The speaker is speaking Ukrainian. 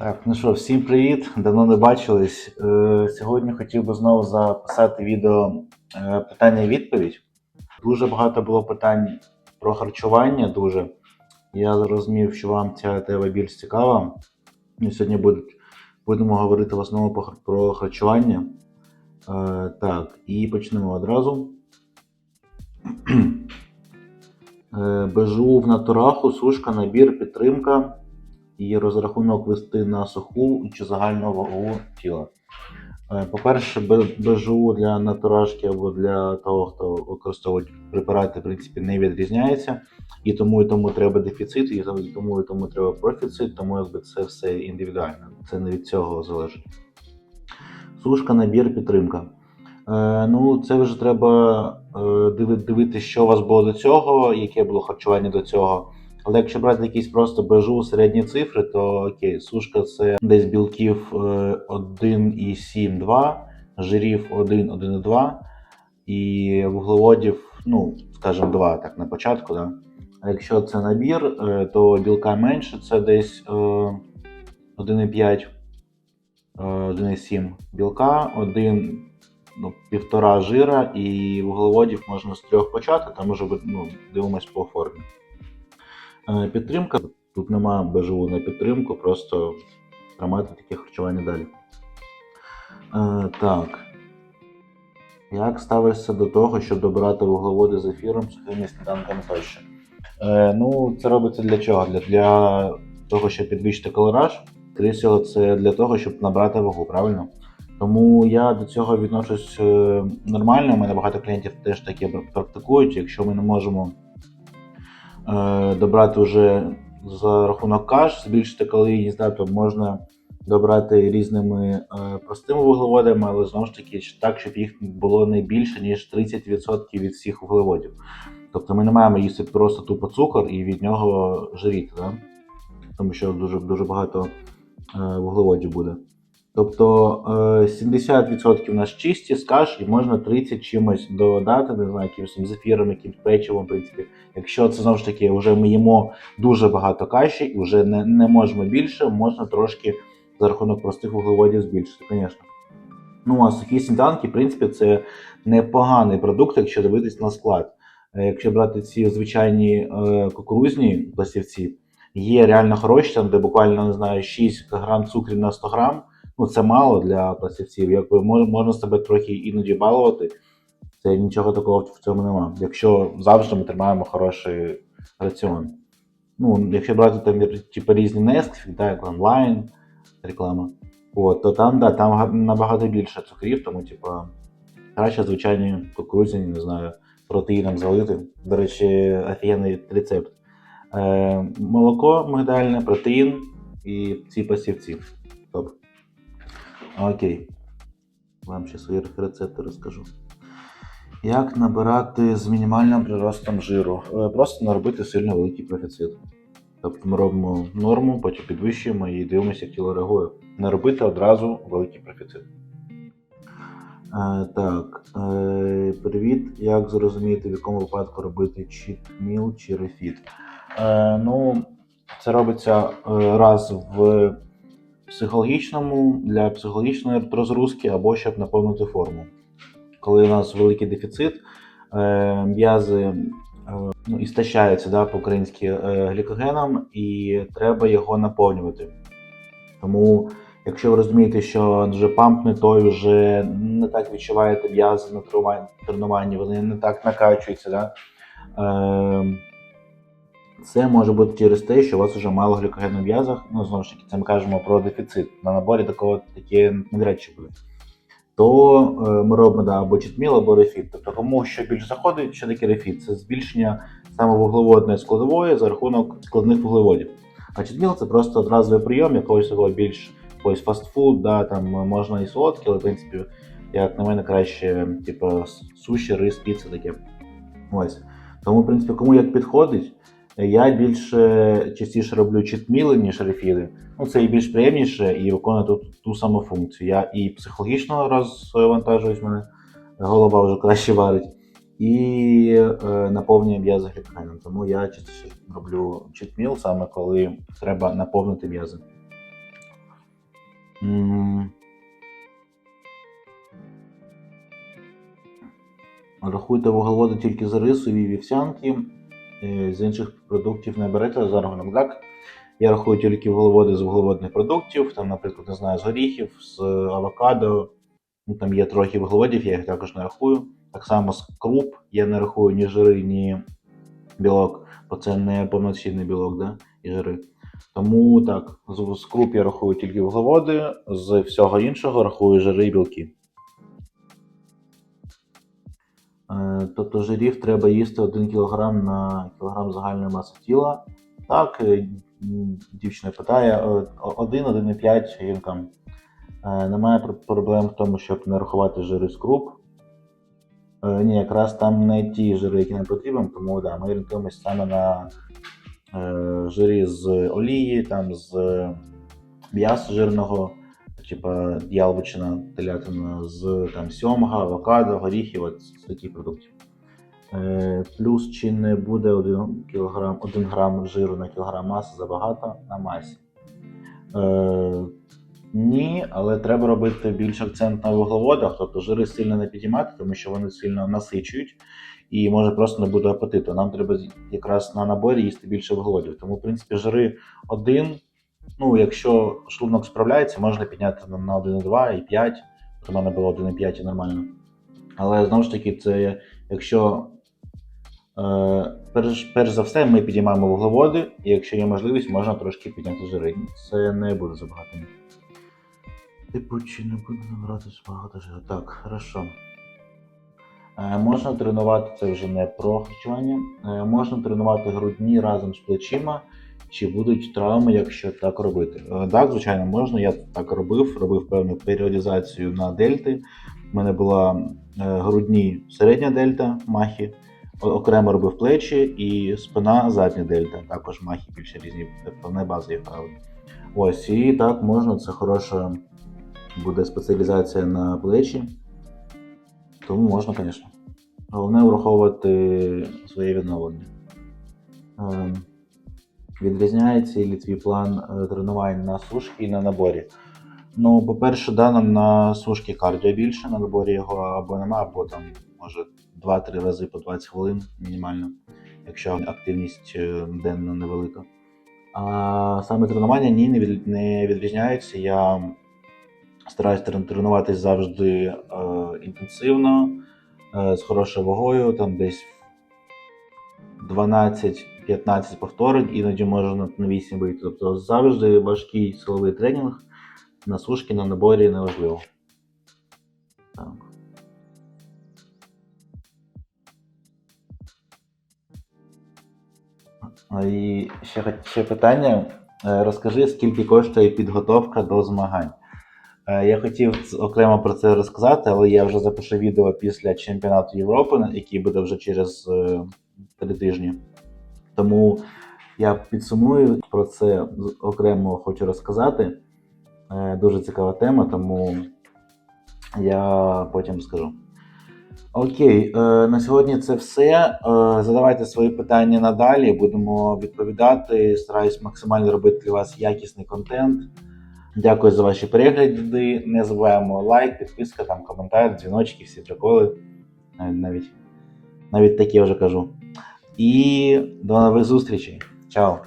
Так, ну що, всім привіт! Давно не бачились. Е, сьогодні хотів би знову записати відео е, питання і відповідь. Дуже багато було питань про харчування. Дуже. Я зрозумів, що вам ця тема більш цікава. І сьогодні будемо говорити в основному про харчування. Е, так, і почнемо одразу. БЖУ в натураху, сушка, набір, підтримка і розрахунок вести на суху чи загальну вагу тіла. Е, По-перше, БЖУ для натуражки або для того, хто використовує препарати, в принципі, не відрізняється. І тому і тому треба дефіцит, і тому і тому, треба профіцит, тому якби це все індивідуально. Це не від цього залежить. Сушка, набір, підтримка. Е, ну, це вже треба е, дивитися, що у вас було до цього, яке було харчування до цього. Але якщо брати якісь просто бежу середні цифри, то окей, сушка це десь білків е, 1,7-2, жирів 1, 1,2 і вуглеводів, ну, скажімо, 2 так на початку. Да? А якщо це набір, е, то білка менше, це десь е, 1,5, е, 1,7 білка, 1, ну, півтора жира і вуглеводів можна з трьох почати, там уже ну, дивимось по формі. Підтримка. Тут немає БЖУ на підтримку, просто тримати таке харчування далі. Е, так. Як ставишся до того, щоб добирати вуглеводи з ефіром, сухими сніданками тощо? Е, ну, це робиться для чого? Для, для того, щоб підвищити калораж. Скоріше всього, це для того, щоб набрати вагу, правильно? Тому я до цього відношусь е, нормально. У мене багато клієнтів теж таке практикують. Якщо ми не можемо добрати вже за рахунок каш, збільшити калорійність, да, то можна добрати різними е, простими вуглеводами, але знову ж таки так, щоб їх було не більше, ніж 30% від всіх вуглеводів. Тобто ми не маємо їсти просто тупо цукор і від нього жиріти, да? тому що дуже, дуже багато е, вуглеводів буде. Тобто е, 70% у нас чисті з каш, і можна 30 чимось додати, не знаю, якимось зефіром, якимось печивом, в принципі. Якщо це знову ж таки вже ми їмо дуже багато каші і вже не, не можемо більше, можна трошки за рахунок простих вуглеводів збільшити, звісно. Ну, а сухі сніданки, в принципі, це непоганий продукт, якщо дивитись на склад. Е, Якщо брати ці звичайні е, кукурузні пластівці, є реально хороші, там, де буквально не знаю, 6 грам цукрів на 100 грам. Ну, це мало для пластівців. Якби мож, можна себе трохи іноді балувати. Це нічого такого в цьому нема. Якщо завжди ми тримаємо хороший раціон. Ну, якщо брати там типу, різні Nesquik, да, як онлайн реклама, от, то там, да, там набагато більше цукрів, тому, типу, краще звичайні кукурудзяні, не знаю, протеїном залити. До речі, офігенний рецепт. Е, молоко мигдальне, протеїн і ці пасівці. Окей. Вам ще свої рецепти розкажу. Як набирати з мінімальним приростом жиру? Е, Просто не робити сильно великий профіцит. Тобто ми робимо норму, потім підвищуємо і дивимося, як тіло реагує. Не робити одразу великий профіцит. Е, так, е, привіт. Як зрозуміти, в якому випадку робити meal чи refeed? Е, ну, це робиться е, раз в психологічному для психологічної розгрузки або щоб наповнити форму. Коли у нас великий дефіцит, е, м'язи е, ну, істощаються да, по-українськи е, глікогеном, і треба його наповнювати. Тому, якщо ви розумієте, що вже памп не той, вже не так відчуваєте м'язи на тренуванні, вони не так накачуються. Да? Це може бути через те, що у вас вже мало глікогену в м'язах. Ну, знову ж таки, це ми кажемо про дефіцит. На наборі такого таке навряд чи буде. То е, ми робимо да, або читміл, або рефіт. Тобто, кому що більше заходить, що таке рефіт? Це збільшення саме вуглеводної складової за рахунок складних вуглеводів. А читміл це просто одразовий прийом якогось більш якогось фастфуд, да, там можна і солодке, але в принципі, як на мене, краще, типу, суші, рис, піца таке. Ось. Тому, в принципі, кому як підходить. Я більше частіше роблю читміли, ніж рефіли. Ну, це і більш приємніше і виконує ту, ту саму функцію. Я і психологічно розвантажуюсь, мене голова вже краще варить, і е, наповнює м'язи глікогеном. Тому я частіше роблю читміл, саме коли треба наповнити м'язи. Рахуйте вуглеводи тільки з рисові і вівсянки. З інших продуктів не берете за рахунок так. Я рахую тільки вуглеводи з вуглеводних продуктів, там, наприклад, не знаю, з горіхів, з авокадо. Ну, там є трохи вуглеводів, я їх також не рахую. Так само з круп я не рахую ні жири, ні білок, бо це не повноцінний білок, да? і жири. Тому так, з круп я рахую тільки вуглеводи, з всього іншого рахую жири і білки. Тобто жирів треба їсти 1 кг на кілограм загальної маси тіла. Так, е, дівчина питає, е, 1-1,5 жінкам. Е, Немає проблем в тому, щоб не рахувати жири з круп. Е, Ні, якраз там не ті жири, які нам потрібні, тому да, ми орієнтуємося саме на е, жирі з олії, там з м'яса жирного, типа яловичина, телятина з там сьомга, авокадо, горіхів, от таких продуктів. Е, плюс чи не буде 1 кг, 1 грам жиру на кілограм маси забагато на масі. Е, ні, але треба робити більш акцент на вуглеводах, тобто жири сильно не підіймати, тому що вони сильно насичують і може просто не буде апетиту. Нам треба якраз на наборі їсти більше вуглеводів. Тому, в принципі, жири один. Ну, якщо шлунок справляється, можна підняти на- на 1,2 і 5. От У мене було 1,5 і нормально. Але знову ж таки, це якщо е, перш, перш за все ми підіймаємо вуглеводи, і якщо є можливість, можна трошки підняти жири. Це не буде забагато. Типу, чи не буде набиратись багато жиру? Так, хорошо. Е, можна тренувати, це вже не про харчування. Е, можна тренувати грудні разом з плечима, чи будуть травми, якщо так робити. Е, так, звичайно, можна. Я так робив, робив певну періодизацію на дельти. У мене була е, грудні середня дельта махи, окремо робив плечі і спина задня дельта, також махи більше різні, тобто не базові вправи. Ось, і так можна, це хороша буде спеціалізація на плечі. Тому можна, звісно. Головне враховувати своє відновлення. Відрізняється ли твій план е, тренувань на сушки і на наборі? Ну, по-перше, да, нам на сушки кардіо більше, на наборі його або нема, або там, може, 2-3 рази по 20 хвилин мінімально, якщо активність е, денна невелика. А саме тренування ні, не від- не відрізняються. Я стараюсь трен- тренуватись завжди е, інтенсивно, е, з хорошою вагою, там десь 12-15 повторень, іноді можна на 8 вийти. Тобто завжди важкий силовий тренінг на сушки, на наборі неважливо. Так. І ще, ще питання. Е, Розкажи, скільки коштує підготовка до змагань. Е, Я хотів окремо про це розказати, але я вже запишу відео після чемпіонату Європи, який буде вже через е, три тижні. Тому я підсумую про це окремо хочу розказати. Е, Дуже цікава тема, тому я потім скажу. Окей, е, на сьогодні це все. Е, задавайте свої питання надалі, будемо відповідати. Стараюсь максимально робити для вас якісний контент. Дякую за ваші перегляди. Не забуваємо лайк, підписка, там коментар, дзвіночки, всі приколи. Навіть, навіть, навіть такі вже кажу. І до нових зустрічей. Чао!